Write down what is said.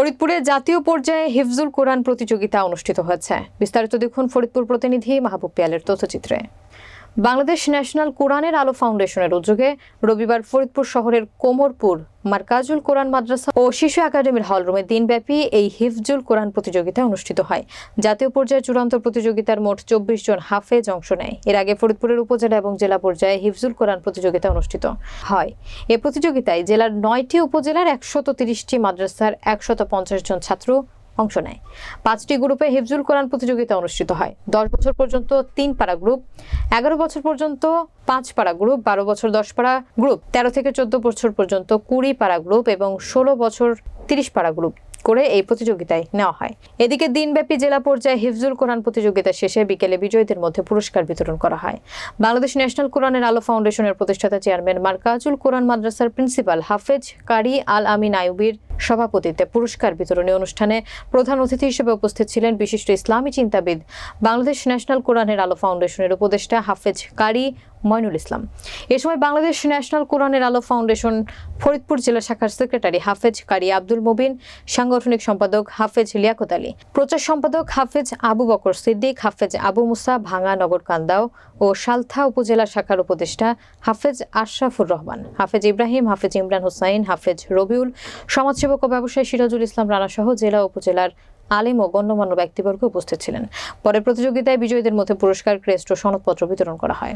ফরিদপুরে জাতীয় পর্যায়ে হিফজুল কোরআন প্রতিযোগিতা অনুষ্ঠিত হয়েছে। বিস্তারিত দেখুন ফরিদপুর প্রতিনিধি মাহবুব পিয়ালের তথ্যচিত্রে। বাংলাদেশ ন্যাশনাল কোরআনের আলো ফাউন্ডেশনের উদ্যোগে রবিবার ফরিদপুর শহরের কোমরপুর মার্কাজুল কোরআন মাদ্রাসা ও শিশু একাডেমির হলরুমে দিনব্যাপী এই হিফজুল কোরআন প্রতিযোগিতা অনুষ্ঠিত হয়। জাতীয় পর্যায়ে চূড়ান্ত প্রতিযোগিতার মোট চব্বিশ জন হাফেজ অংশ নেয়। এর আগে ফরিদপুরের উপজেলা এবং জেলা পর্যায়ে হিফজুল কোরআন প্রতিযোগিতা অনুষ্ঠিত হয়। এ প্রতিযোগিতায় জেলার নয়টি উপজেলার একশত তিরিশটি মাদ্রাসার একশত পঞ্চাশ জন ছাত্র অংশ নেয়। পাঁচটি গ্রুপে হিফজুল কোরআন প্রতিযোগিতা অনুষ্ঠিত হয়। দশ বছর পর্যন্ত তিন পাড়া গ্রুপ, এগারো বছর পর্যন্ত পাঁচ পাড়া গ্রুপ, বারো বছর দশ পাড়া গ্রুপ, তেরো থেকে চোদ্দ বছর পর্যন্ত কুড়ি পাড়া গ্রুপ এবং ষোলো বছর তিরিশ পাড়া গ্রুপ করে এই প্রতিযোগিতায় নেওয়া হয়। এদিকে দিনব্যাপী জেলা পর্যায়ে হিফজুল কোরআন প্রতিযোগিতা শেষে বিকেলে বিজয়ীদের মধ্যে পুরস্কার বিতরণ করা হয়। বাংলাদেশ ন্যাশনাল কোরআনের আলো ফাউন্ডেশনের প্রতিষ্ঠাতা চেয়ারম্যান মার্কাজুল কোরআন মাদ্রাসার প্রিন্সিপাল হাফেজ কারি আল আমিন আইয়ুবির সভাপতিত্বে পুরস্কার বিতরণী অনুষ্ঠানে প্রধান অতিথি হিসেবে উপস্থিত ছিলেন বিশিষ্ট ইসলামী চিন্তাবিদ, বাংলাদেশ ন্যাশনাল কোরআনের আলো ফাউন্ডেশনের উপদেষ্টা হাফেজ কারি ময়নুল ইসলাম। এ সময় বাংলাদেশ ন্যাশনাল কোরআনের আলো ফাউন্ডেশন ফরিদপুর জেলা শাখার সেক্রেটারি হাফেজ কারি আব্দুল মুবিন, সাংগঠনিক সম্পাদক হাফেজ লিয়াকত আলী, প্রচার সম্পাদক হাফেজ আবু বকর সিদ্দিক, হাফেজ আবু মুসা ভাঙা নগর কান্দাও ও সালথা উপজেলা শাখার উপদেষ্টা হাফেজ আশরাফুর রহমান, হাফেজ ইব্রাহিম, হাফেজ ইমরান হুসাইন, হাফেজ রবিউল সমাজসেবক ও ব্যবসায়ী সিরাজুল ইসলাম রানা সহ জেলা উপজেলার আলিম ও গণ্যমান্য ব্যক্তিবর্গ উপস্থিত ছিলেন। পরে প্রতিযোগিতায় বিজয়ীদের মধ্যে পুরস্কার, ক্রেস্ট ও সনদপত্র বিতরণ করা হয়।